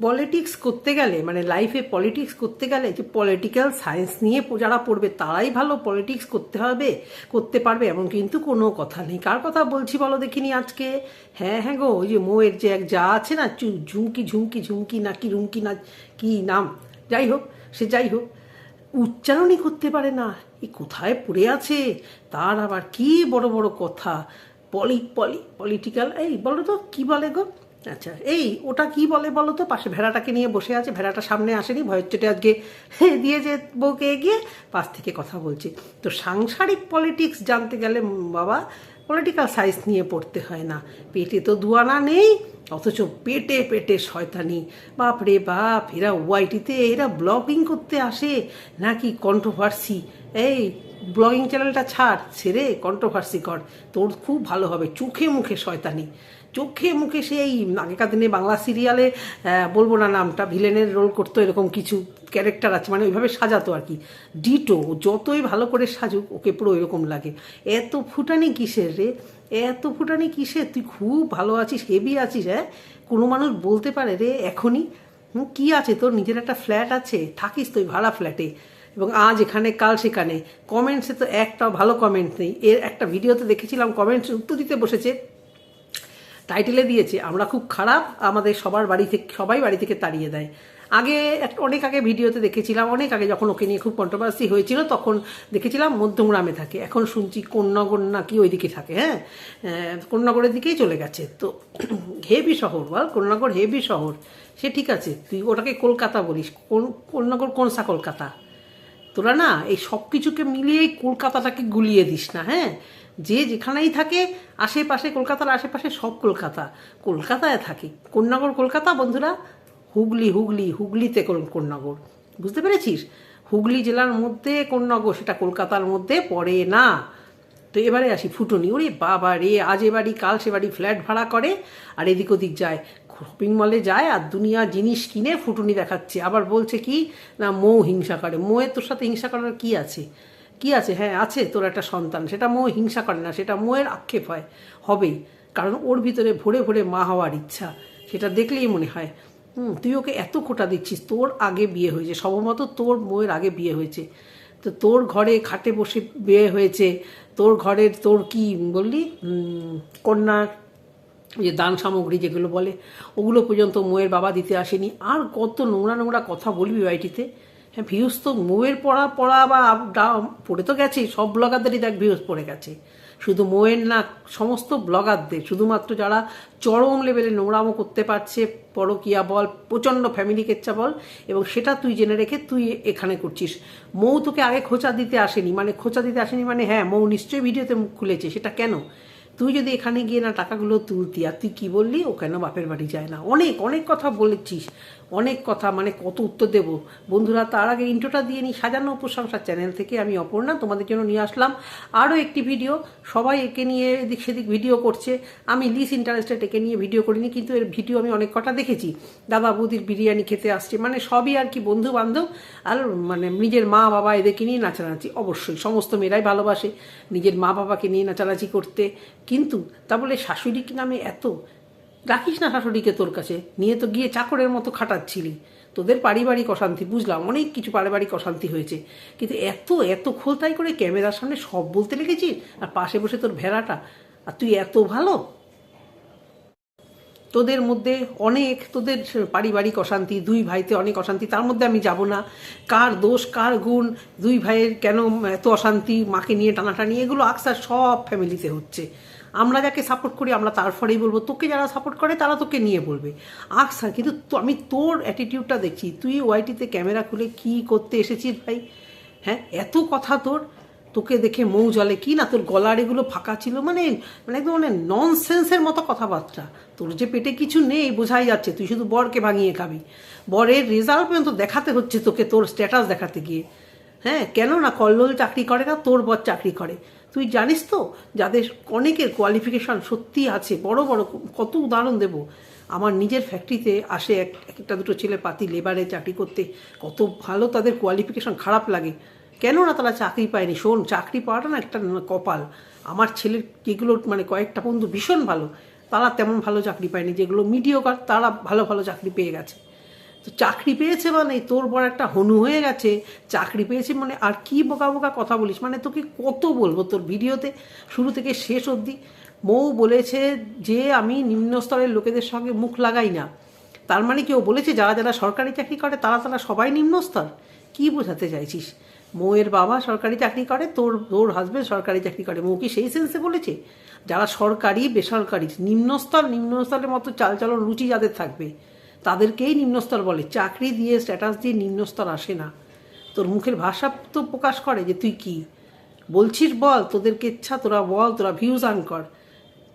Politics করতে গেলে মানে লাইফে পলিটিক্স করতে গেলে যে পলিটিক্যাল সায়েন্স নিয়ে যারা পড়বে তারাই ভালো পলিটিক্স করতে হবে, করতে পারবে এমন কিন্তু কোনো কথা নেই। কার কথা বলছি বলো দেখিনি আজকে? হ্যাঁ হ্যাঁ গো, ওই যে মোয়ের যে এক যা আছে না ঝুমকি ঝুমকি ঝুমকি না কি রুমকি না কি নাম, যাই হোক, সে যাই হোক, উচ্চারণই করতে পারে না, এ কোথায় পড়ে আছে? তার আবার কি বড় বড় কথা? পলি পলি পলিটিক্যাল এই বলো তো, কী বলে গো? আচ্ছা এই ওটা কি বলে বলো তো? পাশে ভেড়াটাকে নিয়ে বসে আছে, ভেড়াটা সামনে আসেনি, ভয়ের চোটে আজকে দিয়ে যে বউকে এগিয়ে পাশ থেকে কথা বলছে। তো সাংসারিক পলিটিক্স জানতে গেলে বাবা, পলিটিক্যাল সায়েন্স নিয়ে পড়তে হয় না। পেটে তো দুয়ানা নেই, অথচ পেটে পেটে শয়তানি। বাপ রে বাপ, এরা ওয়াইটিতে, এরা ব্লগিং করতে আসে, নাকি কন্ট্রোভার্সি এই ব্লগিং চ্যানেলটা ছাড়, ছেড়ে কন্ট্রোভার্সি কর, তোর খুব ভালো হবে, চোখে মুখে শয়তানি। চোখে মুখে সেই আগেকার দিনে বাংলা সিরিয়ালে বলব না নামটা, ভিলেনের রোল করতো এরকম কিছু ক্যারেক্টার আছে মানে ওইভাবে সাজাতো আর কি। ডিটো যতই ভালো করে সাজুক, ওকে পুরো এরকম লাগে। এত ফুটানি কিসের রে? এত ফুটানি কিসের? তুই খুব ভালো আছিস হেভি আছিস হ্যাঁ? কোনো মানুষ বলতে পারে রে, এখনই। কি আছে তোর? নিজের একটা ফ্ল্যাট আছে? থাকিস তুই ভাড়া ফ্ল্যাটে এবং আজ এখানে, কাল সেখানে। কমেন্টসে তো একটা ভালো কমেন্ট নেই। এর একটা ভিডিওতে দেখেছিলাম কমেন্টস উত্তর দিতে বসেছে। টাইটেলে দিয়েছে, আমরা খুব খারাপ, আমাদের সবার বাড়ি থেকে, সবাই বাড়ি থেকে তাড়িয়ে দেয়। আগে অনেক আগে ভিডিওতে দেখেছিলাম, অনেক আগে যখন ওকে নিয়ে খুব কন্ট্রোভার্সি হয়েছিল, তখন দেখেছিলাম মধ্যমগ্রামে থাকে। এখন শুনছি কন্যাগর নাকি ওইদিকে থাকে হ্যাঁ? কন্যাগরের দিকেই চলে গেছে। তো হেভি শহর, বল কন্যাগর হেভি শহর। সে ঠিক আছে, তুই ওটাকে কলকাতা বলিস। কোন কন্যাগর কোনসা কলকাতা? তোরা না এই সব কিছুকে মিলিয়েই কলকাতাটাকে গুলিয়ে দিস না হ্যাঁ? যে যেখানেই থাকে, আশেপাশে কলকাতার আশেপাশে সব কলকাতা। কলকাতায় থাকে। কন্যাগর কলকাতা, বন্ধুরা? হুগলি হুগলি, হুগলিতে কোন- কন্যাগর বুঝতে পেরেছিস? হুগলি জেলার মধ্যে কন্যাগর সেটা কলকাতার মধ্যে পড়ে না। তো এবারে আসি ফুটনি। ওরে বাবা রে, আজ বাড়ি, কাল সে বাড়ি ফ্ল্যাট ভাড়া করে, আর এদিক ওদিক যায়। শপিং মলে যায়, আর দুনিয়া জিনিস কিনে ফুটুনি দেখাচ্ছে। আবার বলছে কি? না, মৌ হিংসা করে। মৌয়ের তোর সাথে হিংসা করার কি আছে? কি আছে? হ্যাঁ আছে তোর একটা সন্তান। সেটা মৌ হিংসা করে না, সেটা মোয়ের আক্ষেপ হয়। হবেই। কারণ ওর ভিতরে ভরে ভরে মা হওয়ার ইচ্ছা। সেটা দেখলেই মনে হয়। হুম, তুই ওকে এত খোটা দিচ্ছিস? তোর আগে বিয়ে হয়েছে। সম্ভবত তোর মৌয়ের আগে বিয়ে হয়েছে। তো তোর ঘরে খাটে বসে বিয়ে হয়েছে। তোর ঘরের তোর কি বললি? কন্যার যে দান সামগ্রী যেগুলো বলে, ওগুলো পর্যন্ত মোয়ের বাবা দিতে আসেনি। আর কত নোংরা নোংরা কথা বলবি বাড়িটিতে? হ্যাঁ ভিউজ তো মোয়ের পড়া পড়া বা পড়ে তো গেছে, সব ব্লগারদেরই দেখ ভিউজ পড়ে গেছে। শুধু মোয়ের না, সমস্ত ব্লগারদের, শুধুমাত্র যারা চরম লেভেলে নোংরামো করতে পারছে, পরকিয়া বল, প্রচণ্ড ফ্যামিলি কেচ্চা বল, এবং সেটা তুই জেনে রেখে তুই এখানে করছিস। মৌ তোকে আগে খোঁচা দিতে আসেনি মানে খোঁচা দিতে আসেনি মানে হ্যাঁ মৌ নিশ্চয়ই ভিডিওতে মুখ খুলেছে, সেটা কেন? তুই যদি এখানে গিয়ে না টাকাগুলো তুলতি, আর তুই কি বললি? ও কেন বাপের বাড়ি যায় না? অনেক অনেক কথা বলেছিস। অনেক কথা মানে কত উত্তর দেব। বন্ধুরা, তার আগে ইন্ট্রোটা দিয়ে নিই সাজানো উপসংসার চ্যানেল থেকে। আমি অপর্ণা, তোমাদের জন্য নিয়ে আসলাম আরও একটি ভিডিও সবাই একে নিয়ে এদিক সেদিক ভিডিও করছে। আমি লিস ইন্টারেস্টেড একে নিয়ে ভিডিও করিনি, কিন্তু এর ভিডিও আমি অনেক কটা দেখেছি। দাদা বৌদির বিরিয়ানি খেতে আসছে মানে সবই আর কি বন্ধু বান্ধব আর মানে নিজের মা বাবা এদেরকে নিয়ে নাচানাচি, অবশ্যই। সমস্ত মেয়েরাই ভালোবাসে নিজের মা বাবাকে নিয়ে নাচানাচি করতে। কিন্তু তা বলে শাশুড়ি কি নামে এত? রাখিস না শাশুড়িকে তোর কাছে। নিয়ে তো গিয়ে চাকরের মতো খাটাচ্ছিলি। তোদের পারিবারিক অশান্তি, বুঝলাম, অনেক কিছু পারিবারিক অশান্তি হয়েছে। কিন্তু এত এত খোলতাই করে ক্যামেরার সামনে সব বলতে লেগেছিস? আর পাশে বসে তোর ভেড়াটা? আর তুই এত ভালো? তোদের মধ্যে অনেক, তোদের পারিবারিক অশান্তি, দুই ভাইতে অনেক অশান্তি, তার মধ্যে আমি যাব না। কার দোষ, কার গুণ, দুই ভাইয়ের কেন এত অশান্তি, মাকে নিয়ে টানাটানি, এগুলো আকসার সব ফ্যামিলিতে হচ্ছে। আমরা যাকে সাপোর্ট করি, আমরা তারপরেই বলব, তোকে যারা সাপোর্ট করে, তারা তোকে নিয়ে বলবে। আকসার কিন্তু আমি তোর অ্যাটিটিউডটা দেখছি। তুই ওয়াইটিতে ক্যামেরা খুলে কি করতে এসেছিস ভাই? হ্যাঁ এত কথা তোর। তোকে দেখে মৌ জলে কি না, তোর গলার এগুলো ফাঁকা ছিল মানে মানে একদম মানে ননসেন্সের মতো কথাবার্তা। তোর যে পেটে কিছু নেই, বোঝাই যাচ্ছে। তুই শুধু বরকে ভাঙিয়ে খাবি। বরের রেজাল্ট পর্যন্ত দেখাতে হচ্ছে তোকে, তোর স্ট্যাটাস দেখাতে গিয়ে। হ্যাঁ কেন না কল্লোল চাকরি করে না, তোর বর চাকরি করে। তুই জানিস তো যাদের অনেকের কোয়ালিফিকেশন সত্যি আছে, বড় বড়, কত উদাহরণ দেব। আমার নিজের ফ্যাক্টরিতে আসে এক, একটা দুটো ছেলে পাতি লেবারে চাকরি করতে, কত ভালো তাদের কোয়ালিফিকেশন খারাপ লাগে। কেন না তারা চাকরি পায়নি? শোন, চাকরি পাওয়াটা না একটা কপাল। আমার ছেলের যেগুলো মানে কয়েকটা বন্ধু ভীষণ ভালো, তারা তেমন ভালো চাকরি পায়নি, যেগুলো মিডিওকার তারা ভালো ভালো চাকরি পেয়ে গেছে। তো চাকরি পেয়েছে মানে তোর বড় একটা হনু হয়ে গেছে, চাকরি পেয়েছে মানে আর কি বোকা বোকা কথা বলিস? মানে তোকে কত বলব? তোর ভিডিওতে শুরু থেকে শেষ অবধি মৌ বলেছে যে আমি নিম্ন স্তরের লোকেদের সঙ্গে মুখ লাগাই না। তার মানে কেউ বলেছে, যারা যারা সরকারি চাকরি করে তারা তারা সবাই নিম্ন স্তর। কী বোঝাতে চাইছিস? মৌয়ের বাবা সরকারি চাকরি করে, তোর তোর হাজবেন্ড সরকারি চাকরি করে। মৌ কি সেই সেন্সে বলেছে? যারা সরকারি, বেসরকারি নিম্নস্তর নিম্নস্তরের মতো চালচলন রুচি যাদের থাকবে। তাদেরকেই নিম্নস্তর বলে। চাকরি দিয়ে স্ট্যাটাস দিয়ে নিম্নস্তর আসে না। তোর মুখের ভাষা তো প্রকাশ করে যে তুই কি? বলছিস বল, তোদেরকে ইচ্ছা, তোরা বল, তোরা ভিউজ আন কর।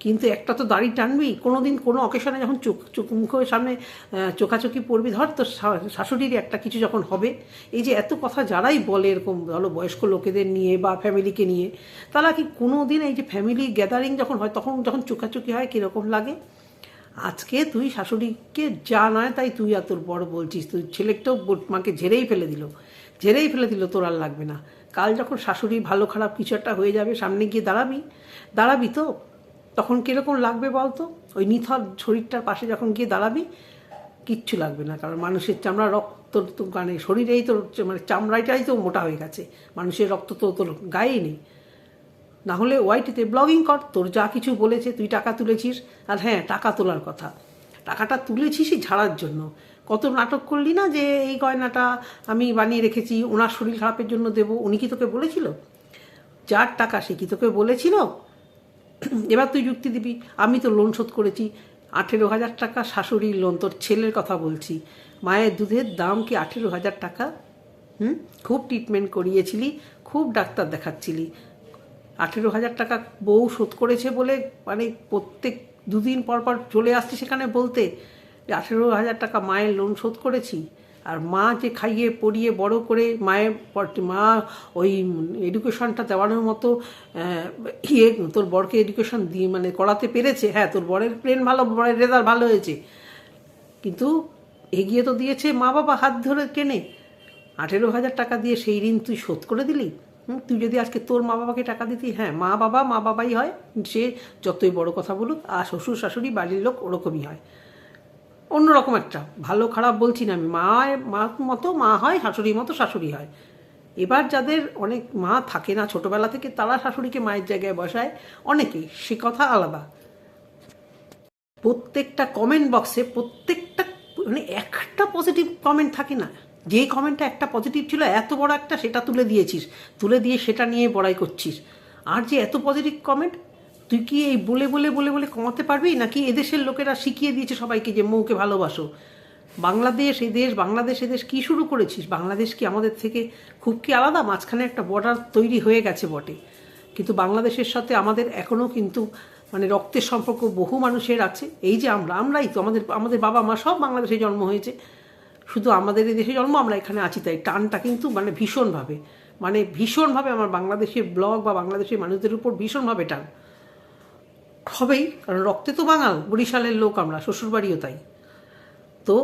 কিন্তু একটা তো দাড়ি টানবি কোনো দিন কোনো অকেশনে যখন চোখ চোখ, মুখের সামনে চোখাচোখি পড়বি, ধর তোর শাশুড়ির একটা কিছু যখন হবে, এই যে এত কথা যারাই বলে এরকম, ধরো বয়স্ক লোকেদের নিয়ে বা ফ্যামিলিকে নিয়ে, তারা কি কোনো দিন এই যে ফ্যামিলি গ্যাদারিং যখন হয়, তখন যখন চোখাচোখি হয়, কীরকম লাগে? আজকে তুই শাশুড়িকে যা নয় তাই তুই আর তোর বড় বলছিস। তুই ছেলেটাও মাকে ঝেড়েই ফেলে দিল। ঝেড়েই ফেলে দিল, তোর আর লাগবে না। কাল যখন শাশুড়ি ভালো খারাপ কিছু একটা হয়ে যাবে, সামনে গিয়ে দাঁড়াবি। দাঁড়াবি তো? তখন কীরকম লাগবে বলতো? ওই নিথর শরীরটার পাশে যখন গিয়ে দাঁড়াবি, কিচ্ছু লাগবে না। কারণ মানুষের চামড়া রক্ত তো মানে শরীরেই তোর মানে চামড়াটাই তো মোটা হয়ে গেছে। মানুষের রক্ত তো তোর গায়েই নেই। না হলে ওয়াইটিতে ব্লগিং কর, তোর যা কিছু বলেছে তুই টাকা তুলেছিস। আর হ্যাঁ টাকা তোলার কথা। টাকাটা তুলেছিসই ঝাড়ার জন্য। কত নাটক করলি না যে এই গয়নাটা আমি বানিয়ে রেখেছি, ওনার শরীর খারাপের জন্য দেবো, উনি কি তোকে বলেছিল? যার টাকা সে কি তোকে বলেছিল? এবার তুই যুক্তি দিবি, আমি তো লোন শোধ করেছি। আঠেরো হাজার টাকা শাশুড়ির লোন, তোর ছেলের কথা বলছি। মায়ের দুধের দাম কি আঠেরো হাজার টাকা? হুম? খুব ট্রিটমেন্ট করিয়েছিলি, খুব ডাক্তার দেখাচ্ছিলি। আঠেরো হাজার টাকা বউ শোধ করেছে বলে মানে প্রত্যেক দুদিন পর পর চলে আসছে সেখানে বলতে, যে আঠেরো হাজার টাকা মায়ের লোন শোধ করেছি। আর মা যে খাইয়ে পড়িয়ে বড় করে মায়ের মা ওই এডুকেশনটা দেওয়ানোর মতো ইয়ে তোর বরকে এডুকেশন দিয়ে মানে করাতে পেরেছে। হ্যাঁ তোর বরের প্লেন ভালো, বরের রেজাল্ট ভালো হয়েছে। কিন্তু এগিয়ে তো দিয়েছে মা বাবা হাত ধরে টেনে আঠেরো হাজার টাকা দিয়ে সেই ঋণ তুই শোধ করে দিলি? তুই যদি আজকে তোর মা বাবাকে টাকা দিতি হ্যাঁ মা বাবা, মা বাবাই হয়, সে যতই বড় কথা বলুক, আর শ্বশুর, শাশুড়ি, বাড়ির লোক ওরকমই হয়। অন্যরকম একটা, ভালো, খারাপ বলছি না আমি মা মা মতো মা হয়, শাশুড়ির মতো শাশুড়ি হয়। এবার যাদের অনেক মা থাকে না ছোটবেলা থেকে, তারা শাশুড়িকে মায়ের জায়গায় বসায়, অনেকেই, সে কথা আলাদা। প্রত্যেকটা কমেন্ট বক্সে প্রত্যেকটা মানে একটা পজিটিভ কমেন্ট থাকে না। যে কমেন্টটা একটা পজিটিভ ছিল, এত বড় একটা সেটা তুলে দিয়েছিস। তুলে দিয়ে সেটা নিয়ে বড়াই করছিস। আর যে এত পজিটিভ কমেন্ট তুই কি এই বলে বলে বলে বলে কমাতে পারবি? নাকি এদেশের লোকেরা শিখিয়ে দিয়েছে সবাইকে যে মৌকে ভালোবাসো? বাংলাদেশ, এই দেশ, বাংলাদেশ এদেশ কি শুরু করেছিস? বাংলাদেশ কি আমাদের থেকে খুব কি আলাদা? মাঝখানে একটা বর্ডার তৈরি হয়ে গেছে বটে। কিন্তু বাংলাদেশের সাথে আমাদের এখনও কিন্তু মানে রক্তের সম্পর্ক বহু মানুষের আছে। এই যে আমরা, আমরাই তো, আমাদের আমাদের বাবা মা সব বাংলাদেশে জন্ম হয়েছে। শুধু আমাদের এই দেশে জন্ম, আমরা এখানে আছি। তাই টানটা কিন্তু মানে ভীষণভাবে মানে ভীষণভাবে আমার বাংলাদেশের ব্লগ বা বাংলাদেশের মানুষদের উপর ভীষণভাবে টান। হবেই, কারণ রক্তে তো বাঙাল, বরিশালের লোক আমরা, শ্বশুরবাড়িও তাই। তো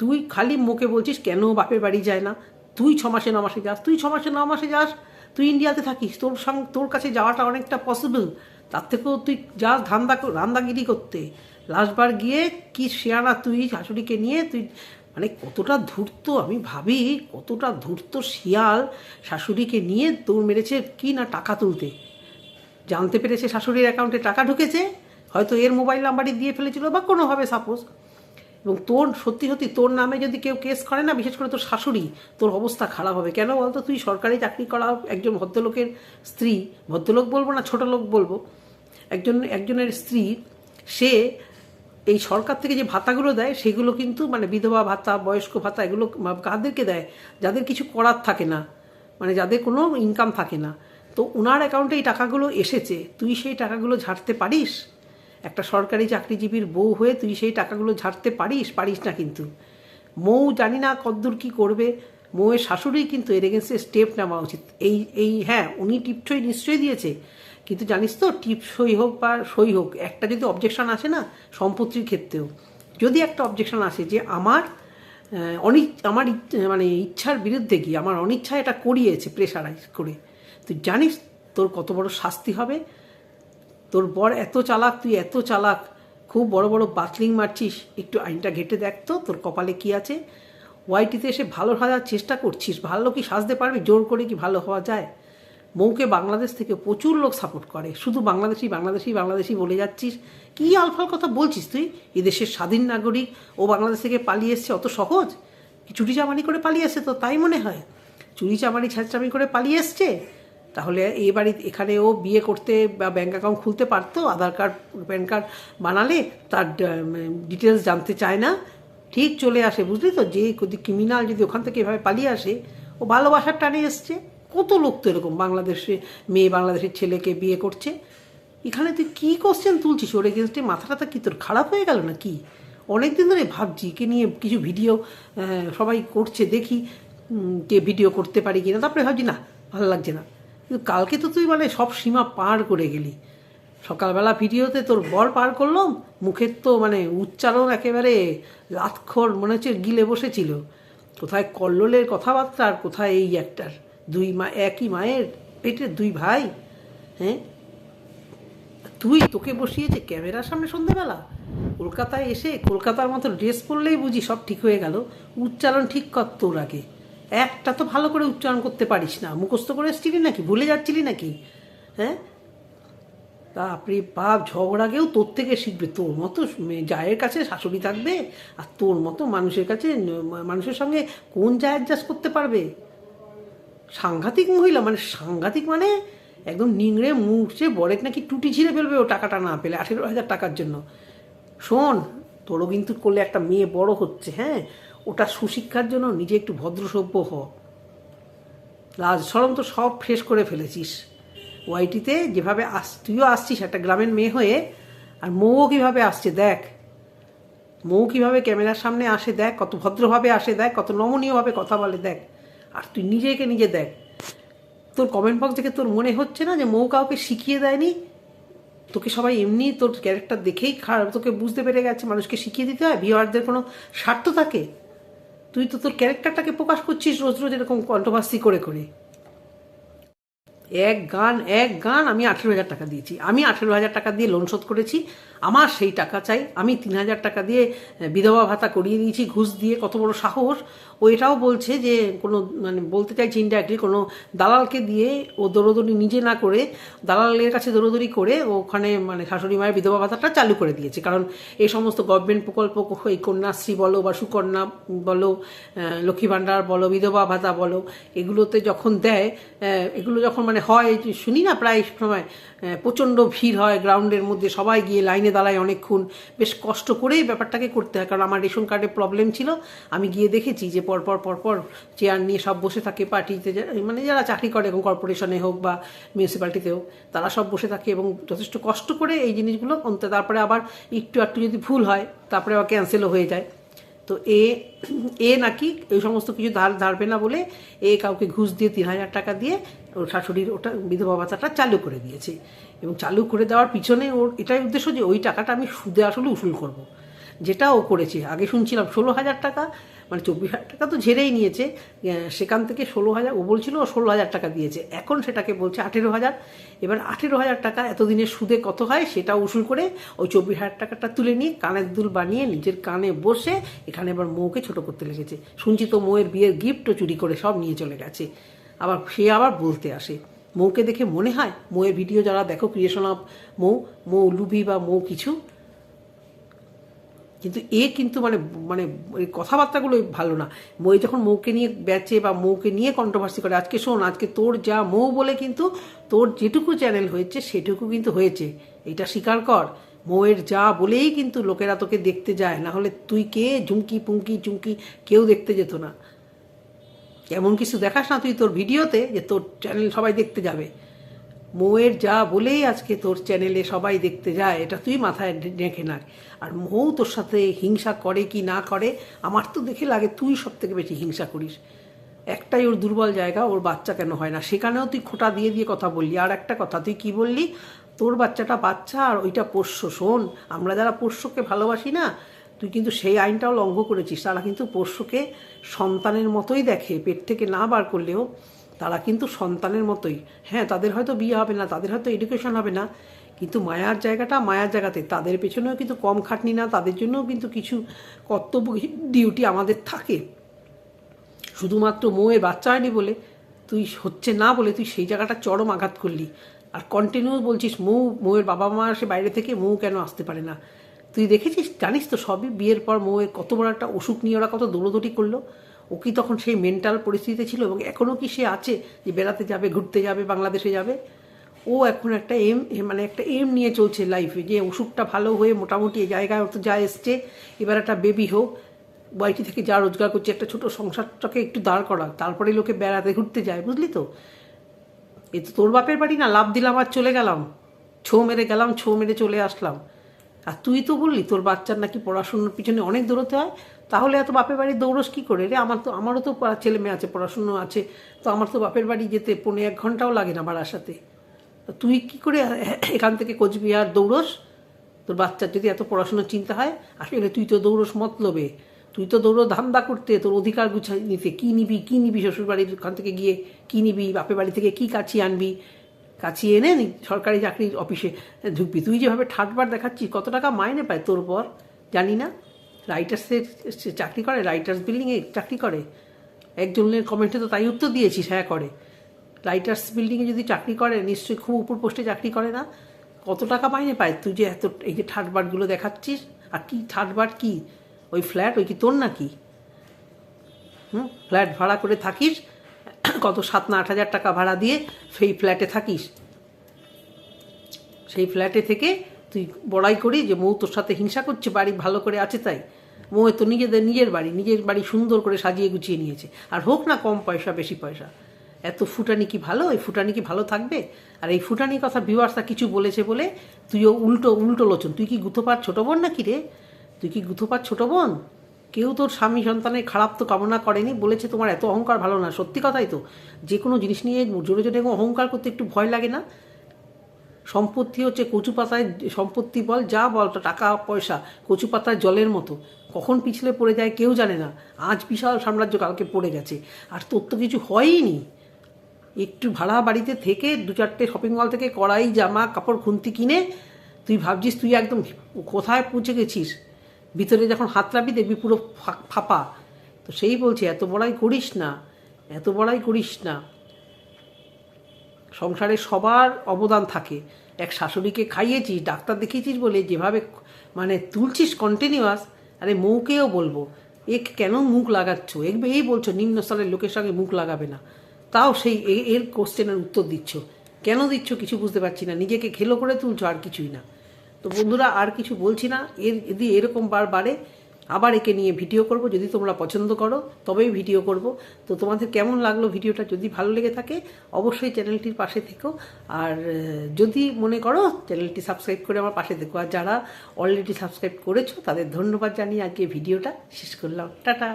তুই খালি মুখে বলছিস, কেন বাপের বাড়ি যায় না? তুই ছ মাসে ন মাসে যাস, তুই ছ মাসে ন মাসে যাস, তুই ইন্ডিয়াতে থাকিস, তোর সঙ্গ তোর কাছে যাওয়াটা অনেকটা পসিবল তার থেকেও তুই যাস ধান্দা রান্দাগিরি করতে। লাস্টবার গিয়ে কি শেয়ানা তুই, শাশুড়িকে নিয়ে তুই মানে কতটা ধূর্ত আমি ভাবি, কতটা ধূর্ত শিয়াল শাশুড়িকে নিয়ে দৌড় মেরেছে কি না টাকা তুলতে। জানতে পেরেছে শাশুড়ির অ্যাকাউন্টে টাকা ঢুকেছে, হয়তো এর মোবাইল নাম্বারই দিয়ে ফেলেছিল বা কোনোভাবে সাপোজ এবং তোর, সত্যি সত্যি তোর নামে যদি কেউ কেস করে না, বিশেষ করে তোর শাশুড়ি, তোর অবস্থা খারাপ হবে। কেন বলতো? তুই সরকারি চাকরি করা একজন ভদ্রলোকের স্ত্রী, ভদ্রলোক বলব না ছোট লোক বলব, একজন, একজনের স্ত্রী, সে এই সরকার থেকে যে ভাতাগুলো দেয়, সেগুলো কিন্তু মানে বিধবা ভাতা, বয়স্ক ভাতা, এগুলো কাদেরকে দেয়? যাদের কিছু করার থাকে না মানে যাদের কোনো ইনকাম থাকে না। তো ওনার অ্যাকাউন্টে এই টাকাগুলো এসেছে, তুই সেই টাকাগুলো ঝাড়তে পারিস? একটা সরকারি চাকরিজীবীর বউ হয়ে তুই সেই টাকাগুলো ঝাড়তে পারিস? পারিস না কিন্তু। মৌ জানি না কদ্দূর কী করবে। মৌয়ের শাশুড়ি কিন্তু এর এগেন্সে স্টেপ নেওয়া উচিত। এই এই হ্যাঁ উনি টিপসই নিশ্চয়ই দিয়েছে। কিন্তু জানিস তো টিপ সই হোক বা সই হোক একটা যদি অবজেকশন আসে না সম্পত্তির ক্ষেত্রেও। যদি একটা অবজেকশন আসে যে আমার আহ, অনিচ আমার মানে ইচ্ছার বিরুদ্ধে গিয়ে আমার অনিচ্ছা এটা করিয়েছে প্রেশারাইজ করে তুই জানিস তোর কত বড় শাস্তি হবে? তোর বর এত চালাক তুই এত চালাক খুব বড় বড় বাতলিং মারছিস একটু আইনটা ঘেটে দেখ তো তোর কপালে কি আছে? ওয়াইটিতে এসে ভালো সাজার চেষ্টা করছিস ভালো কি সাজতে পারবি? জোর করে কি ভালো হওয়া যায়? মৌকে বাংলাদেশ থেকে প্রচুর লোক সাপোর্ট করে। শুধু বাংলাদেশি বাংলাদেশি বাংলাদেশি বলে যাচ্ছিস। কি আলফাল কথা বলছিস তুই? এই দেশের স্বাধীন নাগরিক, ও বাংলাদেশ থেকে পালিয়ে এসছে, অত সহজ? চুরি চামারি করে পালিয়ে এসছে তো তাই মনে হয়? চুরি চামারি ছাঁচড়ামি করে পালিয়ে এসছে? তাহলে এই বাড়ি, এখানে ও বিয়ে করতে বা ব্যাঙ্ক অ্যাকাউন্ট খুলতে পারতো? আধার কার্ড প্যান কার্ড বানালে তার ডিটেলস জানতে চায় না? ঠিক চলে আসে, বুঝলি তো? যে ক্রিমিনাল যদি ওখান থেকে এভাবে পালিয়ে আসে, ও ভালোবাসার টানে এসছে। কত লোক তো এরকম বাংলাদেশে মেয়ে, বাংলাদেশের ছেলেকে বিয়ে করছে? এখানে তুই কী কোশ্চেন তুলছিস? ওর এগেনস্টে মাথাটা কি তোর খারাপ হয়ে গেল না কি অনেক দিন ধরে ভাবছি কে নিয়ে কিছু ভিডিও সবাই করছে, দেখি কে ভিডিও করতে পারি কিনা। তারপরে ভাবছি, না, ভালো লাগছে না। কিন্তু কালকে তো তুই মানে সব সীমা পার করে গেলি। সকালবেলা ভিডিওতে তোর বর পার করলাম, মুখের তো মানে উচ্চারণ একেবারে লাতখর, মনে হচ্ছে গিলে বসেছিল। কোথায় কল্লোলের কথাবার্তা আর কোথায় এই একটার দুই মা, একই মায়ের পেটের দুই ভাই হ্যাঁ? তুই তোকে বসিয়েছে ক্যামেরার সামনে সন্ধ্যেবেলা কলকাতায় এসে কলকাতার মতো ড্রেস পরলেই বুঝি সব ঠিক হয়ে গেল। উচ্চারণ ঠিক কর তোর আগে। একটা তো ভালো করে উচ্চারণ করতে পারিস না। মুখস্থ করে এসছিলি নাকি? ভুলে যাচ্ছিলি নাকি? হ্যাঁ? বাপরে বাপ ঝগড়াকেও তোর থেকে শিখবে। তোর মতো জায়ের কাছে শাশুড়ি থাকবে আর তোর মতো মানুষের কাছে, মানুষের সঙ্গে কোন যা অ্যাডজাস্ট করতে পারবে? সাংঘাতিক মহিলা মানে সাংঘাতিক মানে একদম নিংড়ে মুখছে বরেক নাকি টুটি ছিঁড়ে ফেলবে ও টাকাটা না পেলে আঠেরো হাজার টাকার জন্য। শোন, তোরও কিন্তু করলে একটা মেয়ে বড় হচ্ছে হ্যাঁ? ওটা সুশিক্ষার জন্য নিজে একটু ভদ্রসভ্য হ। লাজ সরম তো সব ফ্রেশ করে ফেলেছিস। ওয়াইটিতে যেভাবে আস, তুইও আসছিস একটা গ্রামের মেয়ে হয়ে, আর মৌও কীভাবে আসছে দেখ। মৌ কীভাবে ক্যামেরার সামনে আসে দেখ, কত ভদ্রভাবে আসে দেখ, কত নমনীয়ভাবে কথা বলে দেখ। আর তুই নিজেকে নিজে দেখ। তোর কমেন্ট বক্স থেকে তোর মনে হচ্ছে না যে মৌ কাউকে শিখিয়ে দেয়নি? তোকে সবাই এমনি তোর ক্যারেক্টার দেখেই খারাপ, তোকে বুঝতে পেরে গেছে, মানুষকে শিখিয়ে দিতে হয় ভিওয়ারদের কোনো স্বার্থ থাকে? তুই তো তোর ক্যারেক্টারটাকে প্রকাশ করছিস রোজ রোজ এরকম কন্ট্রোভার্সি করে করে। এক গান এক গান আমি আঠেরো হাজার টাকা দিয়েছি। আমি আঠেরো হাজার টাকা দিয়ে লোন শোধ করেছি। আমার সেই টাকা চাই। আমি তিন হাজার টাকা দিয়ে বিধবা ভাতা করিয়ে দিয়েছি, ঘুষ দিয়ে। কত বড় সাহস। ও এটাও বলছে যে কোনো মানে বলতে চাইছি ইনডাইরেক্টলি কোনো দালালকে দিয়ে ও দৌড়দৌড়ি নিজে না করে, দালালের কাছে দৌড়দৌড়ি করে ওখানে মানে শাশুড়ি মায়ের বিধবা ভাতাটা চালু করে দিয়েছে। কারণ এই সমস্ত গভর্নমেন্ট প্রকল্প, এই কন্যাশ্রী বলো বা সুকন্যা বলো লক্ষ্মী ভাণ্ডার বলো, বিধবা ভাতা বলো, এগুলোতে যখন দেয় এগুলো যখন মানে হয়, শুনি না প্রায় সময় প্রচণ্ড ভিড় হয় গ্রাউন্ডের মধ্যে, সবাই গিয়ে লাইনে দাঁড়ায় অনেকক্ষণ। বেশ কষ্ট করেই ব্যাপারটাকে করতে হয়, কারণ আমার রেশন কার্ডে প্রবলেম ছিল। আমি গিয়ে দেখেছি যে পরপর পরপর চেয়ার নিয়ে সব বসে থাকে পার্টিতে মানে যারা চাকরি করে এবং কর্পোরেশনে হোক বা মিউনিসিপ্যালিটিতে হোক, তারা সব বসে থাকে এবং যথেষ্ট কষ্ট করে এই জিনিসগুলো অন্ত- তারপরে আবার একটু একটু যদি ভুল হয়, তারপরে আবার ক্যান্সেলও হয়ে যায়। তো এ এ নাকি এই সমস্ত কিছু ধার, ধারবে না বলে এ কাউকে ঘুষ দিয়ে তিন হাজার টাকা দিয়ে ওর শাশুড়ির ওটা বিধবা ভাতাটা চালু করে দিয়েছে। এবং চালু করে দেওয়ার পিছনে ওর এটাই উদ্দেশ্য যে ওই টাকাটা আমি সুদে আসলে উসুল করব। যেটা ও করেছে। আগে শুনছিলাম ষোলো হাজার টাকা মানে চব্বিশ হাজার টাকা তো ঝেড়েই নিয়েছে। সেখান থেকে ষোলো হাজার, ও বলছিল ও ষোলো হাজার টাকা দিয়েছে। এখন সেটাকে বলছে আঠেরো হাজার। এবার আঠেরো হাজার টাকা এতদিনের সুদে কত হয় সেটা উসুল করে ওই চব্বিশ হাজার টাকাটা তুলে নিয়ে কানের দুল বানিয়ে নিজের কানে বসে এখানে এবার মৌকে ছোট করতে লেগেছে। শুনছি তো মৌয়ের বিয়ের গিফটও চুরি করে সব নিয়ে চলে গেছে। আবার সে আবার বলতে আসে। মৌকে দেখে মনে হয় মৌয়ের ভিডিও যারা দেখো ক্রিয়েশন অফ মৌ মৌ লুবি বা মৌ কিছু। কিন্তু এ কিন্তু মানে মানে এই কথাবার্তাগুলো ভালো না। মই যখন মৌকে নিয়ে বেচে বা মৌকে নিয়ে কন্ট্রোভার্সি করে, আজকে শোন, আজকে তোর যা মৌ বলে কিন্তু তোর যেটুকু চ্যানেল হয়েছে, সেটুকু কিন্তু হয়েছে। এটা স্বীকার কর মৌয়ের যা বলেই কিন্তু লোকেরা তোকে দেখতে যায়। না হলে তুই কে? ঝুমকি পুমকি চুমকি কেউ দেখতে যেত না। এমন কিছু দেখাস না তুই তোর ভিডিওতে যে তোর চ্যানেল সবাই দেখতে যাবে। মৌয়ের যা বলেই আজকে তোর চ্যানেলে সবাই দেখতে যায়, এটা তুই মাথায় রেখে। না আর মৌ তোর সাথে হিংসা করে কি না করে, আমার তো দেখে লাগে তুই সব থেকে বেশি হিংসা করিস। একটাই ওর দুর্বল জায়গা, ওর বাচ্চা কেন হয় না? সেখানেও তুই খোটা দিয়ে দিয়ে কথা বললি। আর একটা কথা, তুই কি বললি? তোর বাচ্চাটা বাচ্চা আর ওইটা পোষ্য, শোন। আমরা যারা পোষ্যকে ভালোবাসি না তুই কিন্তু সেই আইনটাও লঙ্ঘ করেছিস। তারা কিন্তু পোষ্যকে সন্তানের মতোই দেখে, পেট থেকে না বার করলেও তারা কিন্তু সন্তানের মতোই। হ্যাঁ তাদের হয়তো বিয়ে হবে না, তাদের হয়তো এডুকেশন হবে না, কিন্তু মায়ার জায়গাটা মায়ার জায়গাতে। তাদের পেছনেও কিন্তু কম খাটনি না, তাদের জন্যও কিন্তু কিছু কর্তব্য ডিউটি আমাদের থাকে। শুধুমাত্র মৌয়ের বাচ্চা হয়নি বলে তুই হচ্ছে না বলে তুই সেই জায়গাটা চরম আঘাত করলি। আর কন্টিনিউ বলছিস, মৌ, মৌয়ের বাবা মা আসে বাইরে থেকে মৌ কেন আসতে পারে না? তুই দেখেছিস? জানিস তো সবই বিয়ের পর মৌয়ের কত বড় একটা অসুখ নিয়ে ওরা কত দৌড়দৌড়ি করল। ও কি তখন সেই মেন্টাল পরিস্থিতিতে ছিল এবং এখনও কি সে আছে যে বেড়াতে যাবে, ঘুরতে যাবে, বাংলাদেশে যাবে? ও এখন একটা এম মানে একটা এম নিয়ে চলছে লাইফে যে অসুখটা ভালো হয়ে মোটামুটি এই জায়গায় তো যা এসছে, এবার একটা বেবি হোক বাড়িটি থেকে যা রোজগার করছে, একটা ছোট সংসারটাকে একটু দাঁড় করা তারপরে লোকে বেড়াতে ঘুরতে যায়, বুঝলি তো? এ তো তোর বাপের বাড়ি না, লাভ দিলাম আর চলে গেলাম। ছো মেরে গেলাম, ছো মেরে চলে আসলাম। আর তুই তো বললি, তোর বাচ্চার নাকি পড়াশুনোর পিছনে অনেক দৌড়তে হয়, তাহলে এত বাপের বাড়ি দৌড়স কী করে? রে, আমার তো, আমারও তো ছেলে মেয়ে আছে, পড়াশুনো আছে, তো আমার তো বাপের বাড়ি যেতে পৌনে এক ঘন্টাও লাগে না ভাড়ার সাথে তা তুই কি করে এখান থেকে কোচবিহার দৌড়স? তোর বাচ্চার যদি এত পড়াশোনার চিন্তা হয়, আসলে তুই তো দৌড়স মতলবে। তুই তো দৌড়ো ধান্দা করতে, তোর অধিকার গুছাই নিতে। কী নিবি কী নিবি শ্বশুরবাড়ির ওখান থেকে গিয়ে, কী নিবি, বাপের বাড়ি থেকে কী কাছিয়ে আনবি? কাছিয়ে এনে সরকারি চাকরির অফিসে ঢুকবি। তুই যেভাবে ঠাটবার দেখাচ্ছিস, কত টাকা মাইনে পায় তোর পর জানি না। রাইটার্সের চাকরি করে রাইটার্স বিল্ডিংয়ে চাকরি করে। একজনের কমেন্টে তো তাই উত্তর দিয়েছিস হ্যাঁ করে। রাইটার্স বিল্ডিংয়ে যদি চাকরি করে, নিশ্চয়ই খুব উপর পোস্টে চাকরি করে না। কত টাকা মাইনে পায়? তুই যে এত এই যে ঠাটবাটগুলো দেখাচ্ছিস, আর কি ঠাটবাট কি? ওই ফ্ল্যাট ওই কি তোর নাকি? হুম? ফ্ল্যাট ভাড়া করে থাকিস কত সাত না আট হাজার টাকা ভাড়া দিয়ে সেই ফ্ল্যাটে থাকিস। সেই ফ্ল্যাটে থেকে তুই বড়াই করি যে মৌ তোর সাথে হিংসা করছে, বাড়ি ভালো করে আছে তাই। মৌ তো নিজেদের নিজের বাড়ি নিজের বাড়ি সুন্দর করে সাজিয়ে গুছিয়ে নিয়েছে। আর হোক না কম পয়সা, বেশি পয়সা। এত ফুটানি কি ভালো? এই ফুটানি কি ভালো থাকবে? আর এই ফুটানি কথা ভিউয়ার্সরা কিছু বলেছে বলে তুইও উল্টো উল্টো লোচন। তুই কি গুথোপার ছোটো বোন নাকি রে? তুই কি গুথোপার ছোটো বোন? কেউ তোর স্বামী সন্তানের খারাপ তো কামনা করেনি, বলেছে তোমার এত অহংকার ভালো না। সত্যি কথাই তো, যে কোনো জিনিস নিয়ে জোরে জোরে অহংকার করতে একটু ভয় লাগে না? সম্পত্তি হচ্ছে কচু পাতায় সম্পত্তি বল, যা বল, টাকা, পয়সা, কচু পাতায় জলের মতো। কখন পিছলে পড়ে যায় কেউ জানে না। আজ বিশাল সাম্রাজ্য কালকে পড়ে গেছে। আর তোর তো কিছু হয়ইনি। একটু ভাড়া বাড়িতে থেকে দু চারটে শপিং মল থেকে কড়াই, জামা, কাপড়, খুন্তি কিনে তুই ভাবছিস তুই একদম কোথায় পৌঁছে গেছিস? ভিতরে যখন হাত রাখবি দেখবি পুরো ফাঁপা। তো সেই বলছে, এত বড়াই করিস না, এত বড়াই করিস না। সংসারে সবার অবদান থাকে। এক শাশুড়িকে খাইয়েছিস ডাক্তার দেখিয়েছিস বলে যেভাবে মানে তুলছিস কন্টিনিউয়াস আরে মৌকেও বলব। এ কেন মুখ লাগাচ্ছ? একবার এই বলছো, নিম্ন স্তরের লোকের সঙ্গে মুখ লাগাবে না। তাও সেই এর কোশ্চেনের উত্তর দিচ্ছ। কেন দিচ্ছ কিছু বুঝতে পারছি না। নিজেকে খেলো করে তুলছো আর কিছুই না। তো বন্ধুরা আর কিছু বলছি না। এর যদি এরকম বার বাড়ে আবার একে নিয়ে ভিডিও করব, যদি তোমরা পছন্দ করো, তবেই ভিডিও করব। তো তোমাদের কেমন লাগল ভিডিওটা? যদি ভালো লেগে থাকে, অবশ্যই চ্যানেলটির পাশে থেকো। আর যদি মনে করো চ্যানেলটি সাবস্ক্রাইব করে আমার পাশে থেকো। আর যারা অলরেডি সাবস্ক্রাইব করেছ, তাদের ধন্যবাদ জানিয়ে আজকে ভিডিওটা শেষ করলাম। টাটা।